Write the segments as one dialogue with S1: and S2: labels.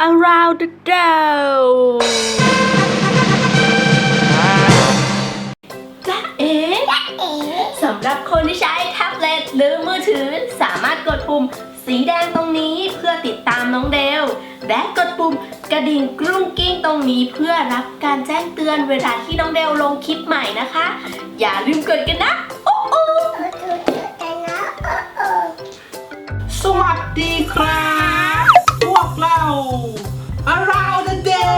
S1: around the world จ้าเอ๋สำหรับคนที่ใช้แท็บเล็ตหรือมือถือสามารถกดปุ่มสีแดงตรงนี้เพื่อติดตามน้องเดล และกดปุ่มกระดิ่งกรุ้งกิ้งตรงนี้เพื่อรับการแจ้งเตือนเวลาที่น้องเดลลงคลิปใหม่นะคะ อย่าลืมกดกันนะโอ้โอ้
S2: สวัสดีครับพวก เรา Around the Day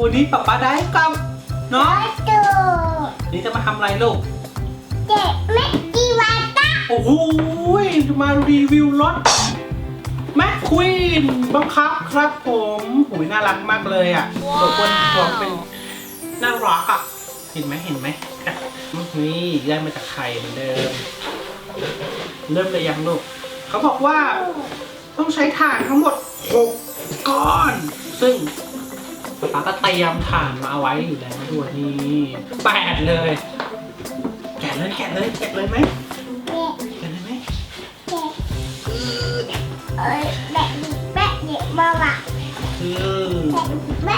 S2: วันนี้ป๊าป๊าได้กับน้องนี่จะมาทำอะไรลูกโอ้โหจะมารีวิวรถแมคควีนบังคับครับผมหูยน่ารักมากเลยอะตัวอ้วนตัวเป็นน่ารักอะ เห็นไหมเห็นไหมอะนี่ได้มาจากไข่เหมือนเดิม เริ่มเลยยังลูก เขาบอกว่า ต้องใช้ถ่านทั้งหมด 6 ก้อน ซึ่งป๊าก็เตรียมถ่านมาเอาไว้อยู่แล้วด้วยนี่แปดเลย แกะเลยแกะเลยแกะเลยไหมแกะเลยไหมอืมเอาไม่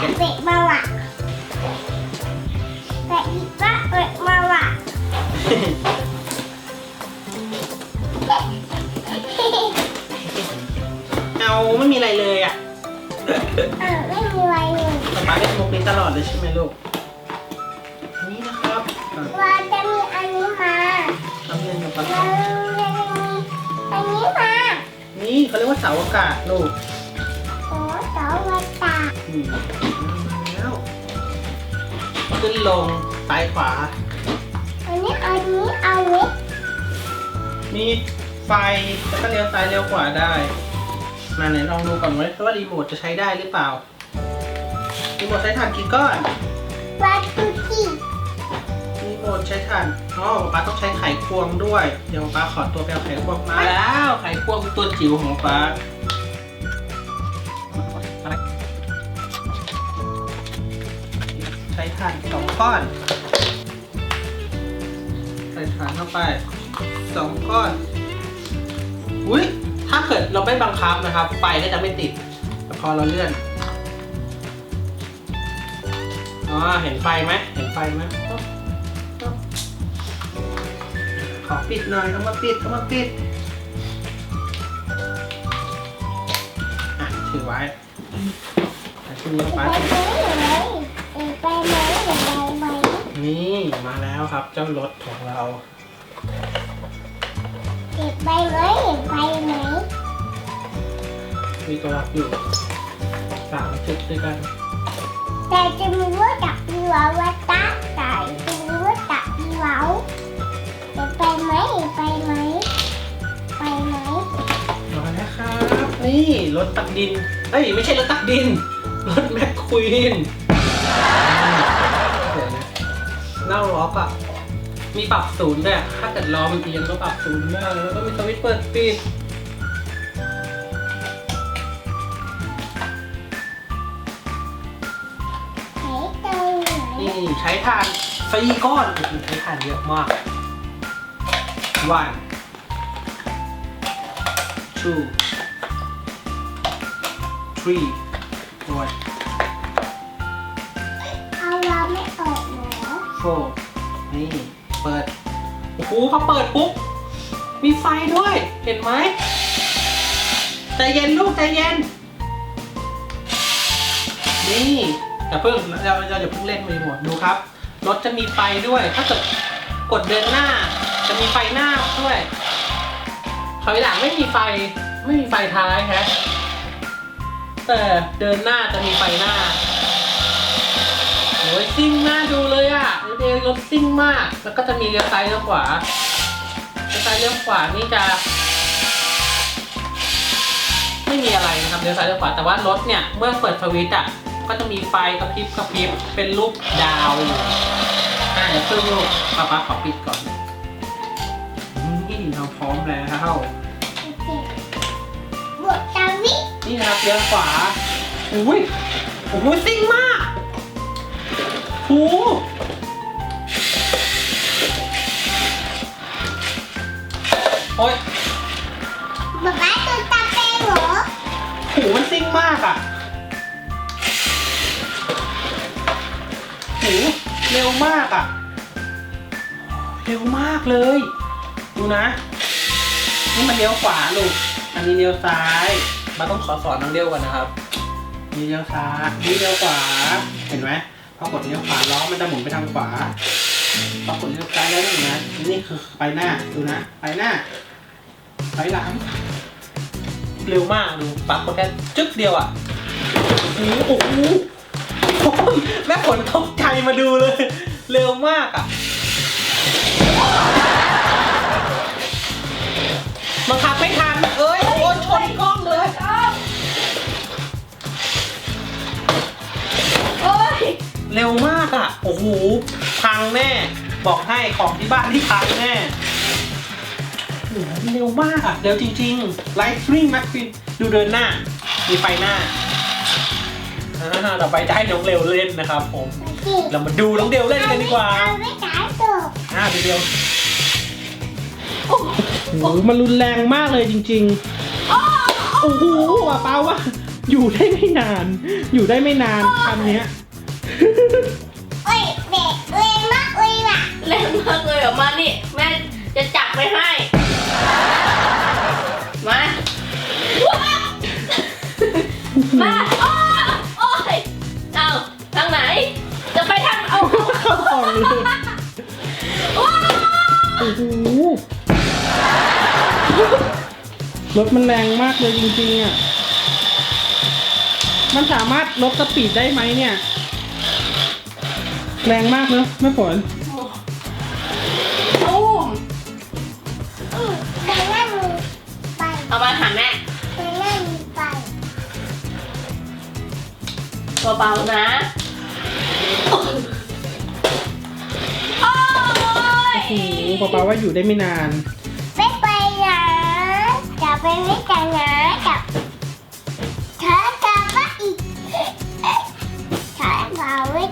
S2: มีอะไรเลยอะป๊าป๊าเล่นมุกนี้ตลอดเลยใช่ไหมลูกนี่นะครับอะ
S3: ว่าจะมีอันนี้มา
S2: ทำเล่นกับป๊า
S3: แล้วอันนี้มา
S2: นี่เขาเรียกว่าเสาอากาศลูก
S3: โอ้สวัสดี
S2: อืมแล้วขึ้นลงซ้ายขวา
S3: อันนี้อันนี้เอาไว้
S2: มีไฟแล้วก็เลี้ยวซ้ายเลี้ยวขวาได้ มาไหนลองดูก่อนว่าว่ารีโมทจะใช้ได้หรือเปล่า รีโมทใช้ถ่านกี่ก้อน
S3: วัตถุที่
S2: รีโมทใช้ถ่านอ๋อป๊าต้องใช้ไขควงด้วย เดี๋ยวป๊าขอตัวไปเอาไขควงมาแล้ว ไขควงตัวจิ๋วของป๊าใช้ถ่านสองก้อน ใส่ถ่านเข้าไปสองก้อน อุ้ย ถ้าเกิดเราไม่บังคับนะครับ ไฟก็จะไม่ติดแต่พอเราเลื่อนอ๋อเห็นไฟไหมเห็นไฟไหมปุ๊บปุ๊บขอปิดหน่อยเอามาปิดเอามาปิดอะถือไว้แต่ทีนี้
S3: ไป
S2: ป้า
S3: ไหมเลยไปไหมหรือไปไหม
S2: นี่มาแล้วครับเจ้ารถของเรา
S3: เก็บไปไหมไปไหม
S2: มีตัวล็อกอยู่สามจุดด้วยกัน
S3: แต่จะมีว่าจับดีวาวัตตาแต่จะมีว่าจับดีวาวจะไปไหมไปไหมไปไหม
S2: มาแล้วครับ นี่รถตักดินเอ้ยไม่ใช่รถตักดิน รถแมคควีนเดี๋ยวนะเน่าล็อกอะ มีปรับศูนย์ด้วยอะถ้าเกิดล้อมันเอียงก็ปรับศูนย์ได้แล้วก็มีสวิตช์เปิดปิด
S3: ไหนเจอไหน
S2: นี่ใช้ถ่านสี่ก้อนโอ้โหใช้ถ่านเยอะมาก one two three four
S3: เอาเราไม่ออกเหรอ
S2: four นี่ เปิด โอ้โหพอเปิดปุ๊บ มีไฟด้วย เห็นไหมใจเย็นลูกใจเย็น นี่อย่าเพิ่งเราเราอย่าเพิ่งเล่นรีโมทดูครับ รถจะมีไฟด้วย ถ้าเกิดกดเดินหน้า จะมีไฟหน้าด้วยถอยหลังไม่มีไฟ ไม่มีไฟท้ายฮะแต่เดินหน้าจะมีไฟหน้า โอ้ยซิ่งมากดูเลยอะเดลรถซิ่งมาก แล้วก็จะมีเลี้ยวซ้ายเลี้ยวขวาเลี้ยวซ้ายเลี้ยวขวานี่จะ ไม่มีอะไรนะครับเลี้ยวซ้ายเลี้ยวขวาแต่ว่ารถเนี่ยเมื่อเปิดสวิตช์อะก็จะมีไฟกระพริบกระพริบเป็นรูปดาวอยู่อ่าเดี๋ยวเพิ่งลูกป๊าป๊าขอปิดก่อนนี่เราพร้อมแล้ว
S3: โอเคบวกตาวิ
S2: นี่นะครับเลี้ยวขวาอุ้ยโอ้โหซิ่งมากโอ้โหูโอ๊ย
S3: บ๊ายบายตัวตาเป้งเหรอ
S2: หูมันซิ่งมากอะหูเร็วมากอะ เร็วมากเลย ดูนะ นี่มันเลี้ยวขวาลูก อันนี้เลี้ยวซ้าย มาต้องขอสอนน้องเลี้ยวก่อนนะครับ นี่เลี้ยวซ้าย นี่เลี้ยวขวา เห็นไหม พอกดเลี้ยวขวาล้อมันจะหมุนไปทางขวาพอกดเลี้ยวซ้ายแล้วนี่นะนี่คือไปหน้าดูนะไปหน้าไปหลังเร็วมากดูปั๊บกดแค่จึ๊กเดียวอะโอ้โหโอ้โหแม่ฝนตกใจมาดูเลย เร็วมากอะ เร็วมากอะ โอ้โห พังแน่ บอกให้ของที่บ้านที่พังแน่โอ้โหเร็วมากอะเร็วจริงๆ ไลฟ์สตรีมแม็กฟินดูเดินหน้า มีไฟหน้าอ่าต่อไปจะให้น้องเร็วเล่นนะครับผม
S3: สิ
S2: เรามาดูน้องเดวเล่นกันดีกว่า
S3: เอาไม่จ่ายตัว
S2: อ่าเดียว
S1: โอ้โห
S2: โอ้โหมันรุนแรงมากเลยจริง ๆ โอ้โหอะเปาว่าอยู่ได้ไม่นาน อยู่ได้ไม่นานคันเนี้ย
S3: เอ้ยเด็กเอ้ยมากเอ้ยว่ะ
S1: เล่นมากเลยเหรอมานี่แม่จะจับไปให้ มามาอ้โอ้ยเอาทางไหน จะไปทางเอา
S2: เข้าของเลย
S1: ว้าว
S2: โอ้โหรถมันแรงมากเลยจริงๆอะ มันสามารถลดสปีดได้ไหมเนี่ย แรงมากเนาะแม่ฝน
S1: ตู้ม
S3: อืมไปแม่มือไป
S1: เอามาถามแม่
S3: ไปแม่มือไป
S1: เบาๆนะโอ้ย
S2: โอ้โหป๊าป๊ว่าอยู่ได้ไม่นาน
S3: ไม่ไปนะจะไปไม่จังนะจับเธอจะมาอีกเธอจะไว่